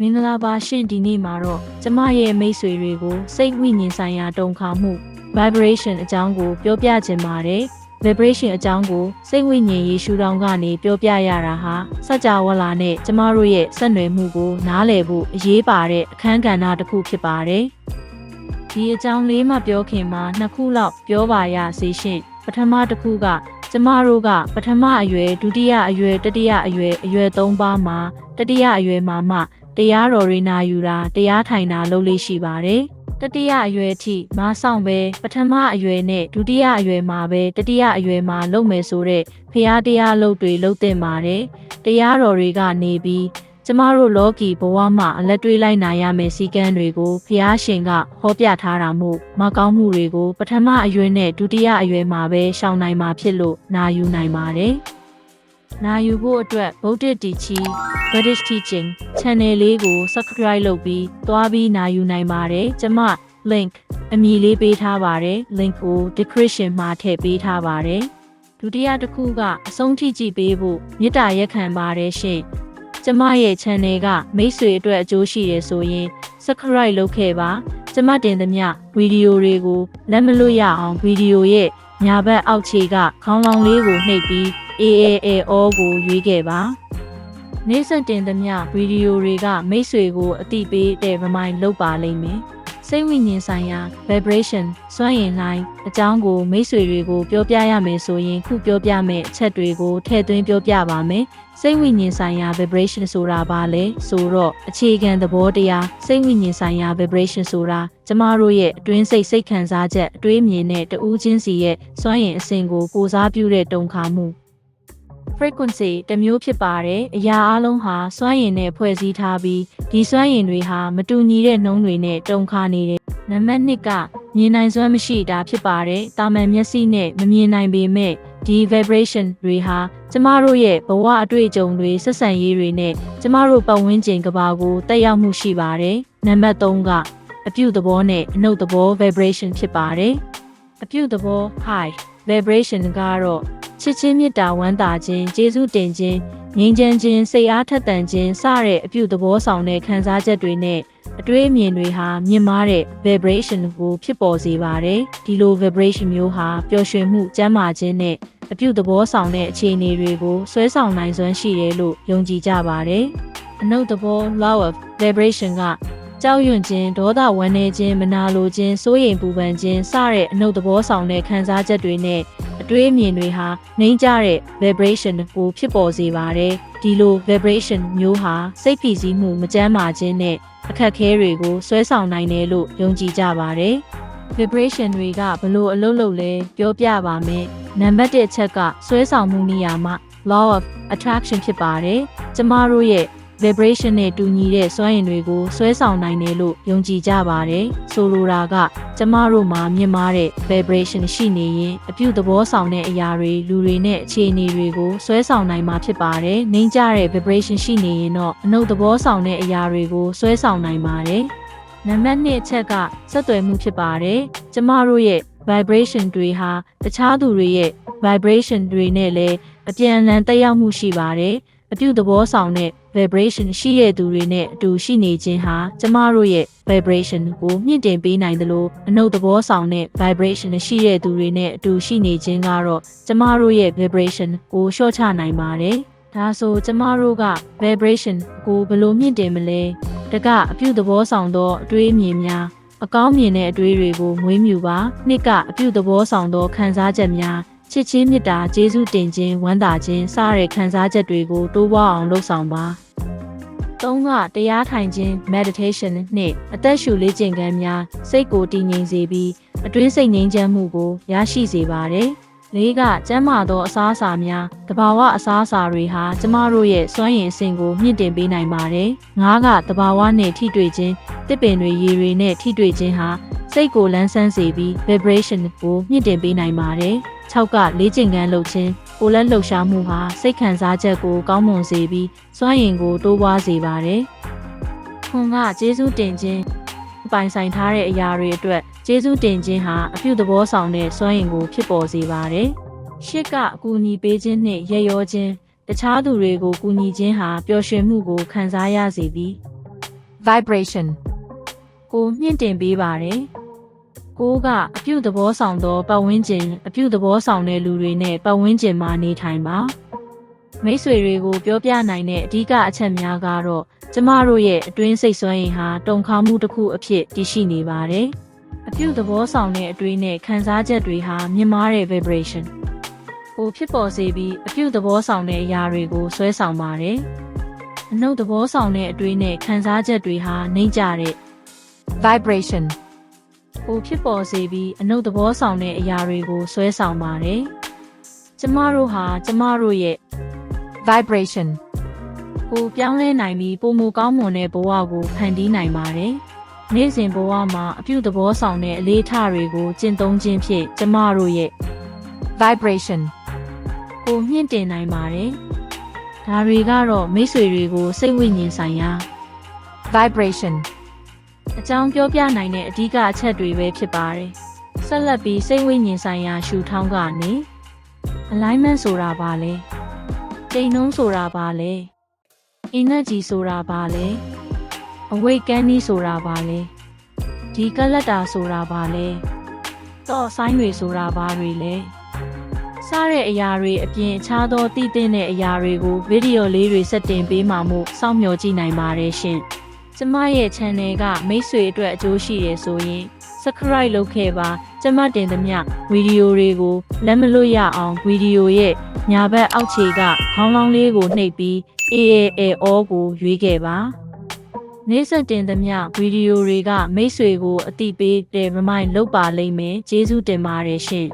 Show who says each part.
Speaker 1: မင်္ဂလာပါရှင်ဒီနေ့မှာတော့ကျမရဲ့မိတ်ဆွေတွေကိုစိတ်ဝိညာဉ်ဆိုင်ရာတုံခါမှု vibration အကြောင်းကိုပြောပြခြင်းပါတယ် vibration အကြောင်းကိုစိတ်ဝိညာဉ်ရေးရှုထောင့်ကနေပြောပြရတာဟာစัจ java လာနဲ့ကျမတို့ရဲ့ဆက်နွယ်မှုကို နားလည်ဖို့အရေးပါတဲ့အခန်းကဏ္ဍတစ်ခုဖြစ်ပါတယ်ဒီအကြောင်းလေးမှပြောခင်မှာနှစ်ခုလောက်ပြောပါရစေရှင်ပထမတစ်ခုကကျမတို့ကပထမအရွယ်ဒုတိယအရွယ်တတိယအရွယ်အရွယ်၃ပါးမှာတတိယအရွယ်မှာမှ တရားတော်ရိနာယူတာတရားထိုင်တာလုပ်လို့ရှိပါတယ်တတိယအရွယ်အထိမဆောင်ပဲပထမအရွယ်နဲ့ဒုတိယအရွယ်မှာပဲတတိယအရွယ်မှာလုပ်မယ်ဆိုတဲ့ဖျားတရားလုပ်တွေလုပ်တင်ပါတယ်တရားတော်တွေကနေပြီးကျမတို့လောကီဘဝမှာအလက်တွေးလိုက်နိုင်ရမယ့်စည်းကမ်းတွေကိုဖျားရှင်ကဟောပြထားတာမို့မကောင်းမှုတွေကိုပထမအရွယ်နဲ့ဒုတိယအရွယ်မှာပဲရှောင်နိုင်မှာဖြစ်လို့နာယူနိုင်ပါတယ်။ နာယူဖို့အတွက်ဗုဒ္ဓတီချီ British Teaching Channel လေးကို Subscribe လုပ်ပြီးသွားပြီးနာယူနိုင်ပါတယ်။ကျွန်မ link အမည်လေးပေးထားပါတယ်။ link ကို description မှာထည့်ပေးထားပါတယ်။ဒုတိယတစ်ခုကအဆုံးထိကြည့်ပေးဖို့မေတ္တာရက်ခံပါတယ်ရှင်။ကျမရဲ့ channel ကမိတ်ဆွေအတွက်အကျိုးရှိတယ်ဆိုရင် subscribe လုပ်ခဲ့ပါ။ကျမတင်သမျှဗီဒီယိုတွေကိုလက်မလွတ်ရအောင်ဗီဒီယိုရဲ့ညာဘက်အောက်ခြေကခေါင်းလောင်းလေးကိုနှိပ်ပြီး AAAO ကိုရွေးခဲ့ပါ။နေ့စဉ်တင်သမျှဗီဒီယိုတွေကမိတ်ဆွေကိုအတိပေးတဲ့ remind လုပ်ပါလိမ့်မယ်။စိတ်ဝိညာဉ်ဆိုင်ရာ vibration စွမ်းရည်လိုင်းအကြောင်းကိုမိတ်ဆွေတွေကိုပြောပြရမယ်ဆိုရင်ခုပြောပြမယ့်အချက်တွေကိုထည့်သွင်းပြောပြပါမယ်။စိတ်ဝိညာဉ်ဆိုင်ရာ vibration ဆိုတာဘာလဲဆိုတော့အခြေခံသဘောတရားစိတ်ဝိညာဉ်ဆိုင်ရာ vibration ဆိုတာကျမတို့ရဲ့အတွင်းစိတ်စိတ်ခံစားချက်အတွေးမြင်တဲ့တဦးချင်းစီရဲ့စွမ်းရည်အစဉ်ကိုကိုစားပြုတဲ့တုံခါမှု frequency တစ်မျိုးဖြစ်ပါတယ်အရာအလုံးဟာစွမ်းရည်နဲ့ဖွဲ့စည်းထားပြီးဒီစွမ်းရည်တွေဟာမတူညီတဲ့နှုံးတွေနဲ့တုံခါနေတယ်နံပါတ်1ကမြင်နိုင်စွမ်းမရှိတာဖြစ်ပါတယ်တာမန်မျက်စိနဲ့မမြင်နိုင်ပေမဲ့ဒီ vibration တွေဟာကျမတို့ရဲ့ဘဝအတွေ့အကြုံတွေဆက်ဆံရေးတွေနဲ့ကျမတို့ပတ်ဝန်းကျင်ကဘာကိုတက်ရောက်မှုရှိပါတယ်နံပါတ်3ကအပြုသဘောနဲ့အနုတ်သဘော vibration ဖြစ်ပါတယ်အပြုသဘော high vibration ကတော့ ချစ်ချင်းမေတ္တာဝမ်းသာခြင်းကျေးဇူးတင်ခြင်းငြိမ်းချမ်းခြင်းစိတ်အားထက်သန်ခြင်းစတဲ့အပြုသဘောဆောင်တဲ့ခံစားချက်တွေနဲ့အတွေးအမြင်တွေဟာမြင့်မားတဲ့ vibration ကိုဖြစ်ပေါ်စေပါတယ်ဒီလို vibration မျိုးဟာပျော်ရွှင်မှုကျန်းမာခြင်းနဲ့အပြုသဘောဆောင်တဲ့အခြေအနေတွေကိုဆွဲဆောင်နိုင်စွမ်းရှိတယ်လို့ယုံကြည်ကြပါတယ်အနုတ်သဘော law of vibration ကကြောက်ရွံ့ခြင်းဒေါသဝမ်းနည်းခြင်းမနာလိုခြင်းစိုးရိမ်ပူပန်ခြင်းစတဲ့အနုတ်သဘောဆောင်တဲ့ခံစားချက်တွေနဲ့ အတွေးအမြင်တွေဟာနှိမ့်ကြတဲ့ vibration ကိုဖြစ်ပေါ်စေပါတယ်ဒီလို vibration မျိုးဟာစိတ်ဖိစီးမှုမကြမ်းမာခြင်းနဲ့အခက်အခဲတွေကိုဆွဲဆောင်နိုင်တယ်လို့ယုံကြည်ကြပါတယ် vibration တွေကဘလို့အလုပ်လုပ်လဲပြောပြပါမယ်နံပါတ်1အချက်ကဆွဲဆောင်မှုနေရာမှာ law of attraction ဖြစ်ပါတယ်ကျမတို့ရဲ့ vibration နဲ့တူညီတဲ့စွမ်းရည်တွေကိုဆွဲဆောင်နိုင်တယ်လို့ယုံကြည်ကြပါတယ်။ဆိုလိုတာကကျမတို့မှာမြင့်မားတဲ့ vibration ရှိနေရင်အပြုသဘောဆောင်တဲ့အရာတွေလူတွေနဲ့အခြေအနေတွေကိုဆွဲဆောင်နိုင်မှာဖြစ်ပါတယ်။နှိမ့်ကြတဲ့ vibration ရှိနေရင်တော့အနုသဘောဆောင်တဲ့အရာတွေကိုဆွဲဆောင်နိုင်ပါတယ်။နံပါတ်2အချက်ကဆက်သွယ်မှုဖြစ်ပါတယ်။ကျမတို့ရဲ့ vibration တွေဟာတခြားသူတွေရဲ့ vibration တွေနဲ့လည်းအပြန်အလှန်တက်ရောက်မှုရှိပါတယ်။ အပြုသဘောဆောင်တဲ့ vibration ရှိတဲ့သူတွေနဲ့အတူရှိနေခြင်းဟာကျမတို့ရဲ့ vibration ကိုမြင့်တင်ပေးနိုင်သလိုအနုသဘောဆောင်တဲ့ vibration ရှိတဲ့သူတွေနဲ့အတူရှိနေခြင်းကတော့ကျမတို့ရဲ့ vibration ကိုလျှော့ချနိုင်ပါတယ်။ဒါဆိုကျမတို့က vibration ကိုဘယ်လိုမြင့်တင်မလဲ။တကအပြုသဘောဆောင်သောအတွေးအမြင်များအကောင်းမြင်တဲ့အတွေးတွေကိုမွေးမြူပါနှစ်ကအပြုသဘောဆောင်သောခံစားချက်များ ချစ်ချင်းမေတ္တာကျေးဇူးတင်ခြင်းဝမ်းသာခြင်းစတဲ့ခံစားချက်တွေကိုတိုးပွားအောင်လုပ်ဆောင်ပါ။သုံးကတရားထိုင်ခြင်း meditation နဲ့အသက်ရှူလေ့ကျင့်ခန်းများစိတ်ကိုတည်ငြိမ်စေပြီးအတွင်းစိတ်ငြိမ်းချမ်းမှုကိုရရှိစေပါတယ်။လေးကကျန်းမာသောအစားအစာများတဘာဝအစားအစာတွေဟာကျမတို့ရဲ့စွမ်းရည်အဆင့်ကိုမြင့်တင်ပေးနိုင်ပါတယ်။ငါးကတဘာဝနဲ့ထိတွေ့ခြင်းတစ်ပင်တွေရေတွေနဲ့ထိတွေ့ခြင်းဟာစိတ်ကိုလန်းဆန်းစေပြီး vibration ကိုမြင့်တင်ပေးနိုင်ပါတယ်။ 6ကလေးကျင်ကန်းလှုပ်ခြင်းကိုလက်လှုပ်ရှားမှုဟာစိတ်ခံစားချက်ကိုကောင်းမွန်စေပြီးစွမ်းရည်ကိုတိုးပွားစေပါတယ်။ခွန်ကကျေးဇူးတင်ခြင်းပိုင်ဆိုင်ထားတဲ့အရာတွေအတွက်ကျေးဇူးတင်ခြင်းဟာအပြုသဘောဆောင်တဲ့စွမ်းရည်ကိုဖြစ်ပေါ်စေပါတယ်။ရှစ်ကအကူအညီပေးခြင်းနှင့်ရရောခြင်းတခြားသူတွေကိုကူညီခြင်းဟာပျော်ရွှင်မှုကိုခံစားရစေသည်
Speaker 2: vibration,
Speaker 1: ကိုမြင့်တင်ပေးပါတယ် ကိုကအပြုတ်သဘောဆောင်သောပတ်ဝန်းကျင်အပြုတ်သဘောဆောင်တဲ့လူတွေနဲ့ပတ်ဝန်းကျင်မှာနေထိုင်ပါမိတ်ဆွေတွေကိုပြောပြနိုင်တဲ့အဓိကအချက်များကတော့ကျမတို့ရဲ့အတွင်းစိတ်ဆွမ်းရည်ဟာတုံခါမှုတစ်ခုအဖြစ်တည်ရှိနေပါတယ်အပြုတ်သဘောဆောင်တဲ့အတွေးနဲ့ခံစားချက်တွေဟာမြင့်မားတဲ့ vibration ကိုဖြစ်ပေါ်စေပြီးအပြုတ်သဘောဆောင်တဲ့အရာတွေကိုဆွဲဆောင်ပါတယ်အနုတ်သဘောဆောင်တဲ့အတွေးနဲ့ခံစားချက်တွေဟာနှိမ့်ကြတဲ့
Speaker 2: vibration,
Speaker 1: ကိုဖြစ်ပေါ်စေပြီးအနုသဘောဆောင်တဲ့အရာတွေကိုဆွဲဆောင်ပါတယ်။ကျမတို့ဟာကျမတို့ရဲ့
Speaker 2: vibration,
Speaker 1: ကိုပြောင်းလဲနိုင်ပြီးပုံမူကောင်းမွန်တဲ့ဘဝကိုဖန်တီးနိုင်ပါတယ်။နေ့စဉ်ဘဝမှာအပြုသဘောဆောင်တဲ့အလေးထားတွေကိုကျင့်သုံးခြင်းဖြင့်ကျမတို့ရဲ့
Speaker 2: vibration,
Speaker 1: ကိုမြင့်တင်နိုင်ပါတယ်။ဒါတွေကတော့မိတ်ဆွေတွေကိုစိတ်ဝိညာဉ်ဆိုင်ရာ
Speaker 2: vibration,
Speaker 1: အကြောင်းပြောပြနိုင်တဲ့အဓိကအချက်တွေပဲဖြစ်ပါတယ်။ဆက်လက်ပြီးစိတ်ဝိညာဉ်ဆိုင်ရာရှုထောင်းကနေ alignment ဆိုတာဘာလဲ။တိမ်နှုံးဆိုတာဘာလဲ။ energy ဆိုတာဘာလဲ။ awakening ဆိုတာဘာလဲ။ဒီကလတ်တာဆိုတာဘာလဲ။တော့ဆိုင်းတွေဆိုတာဘာတွေလဲ။စားတဲ့အရာတွေအပြင်အခြားသောတည်တဲ့အရာတွေကိုဗီဒီယိုလေးတွေဆက်တင်ပေးမှာမို့စောင့်မျှော်ကြည့်နိုင်ပါတယ်ရှင်။ ကျမရဲ့ channel ကမိတ်ဆွေအတွက်အကျိုးရှိတယ်ဆိုရင် subscribe လုပ်ခဲ့ပါ ကျမတင်သမျှဗီဒီယိုတွေကိုလက်မလွတ်ရအောင်ဗီဒီယိုရဲ့ညာဘက်အောက်ခြေကခေါင်းလောင်းလေးကိုနှိပ်ပြီး AAAO ကိုရွေးခဲ့ပါနေ့ဆက်တင်သမျှဗီဒီယိုတွေကမိတ်ဆွေကိုအတိပေးတဲ့ remind လုပ်ပါလိမ့်မယ်ကျေးဇူးတင်ပါတယ်ရှင်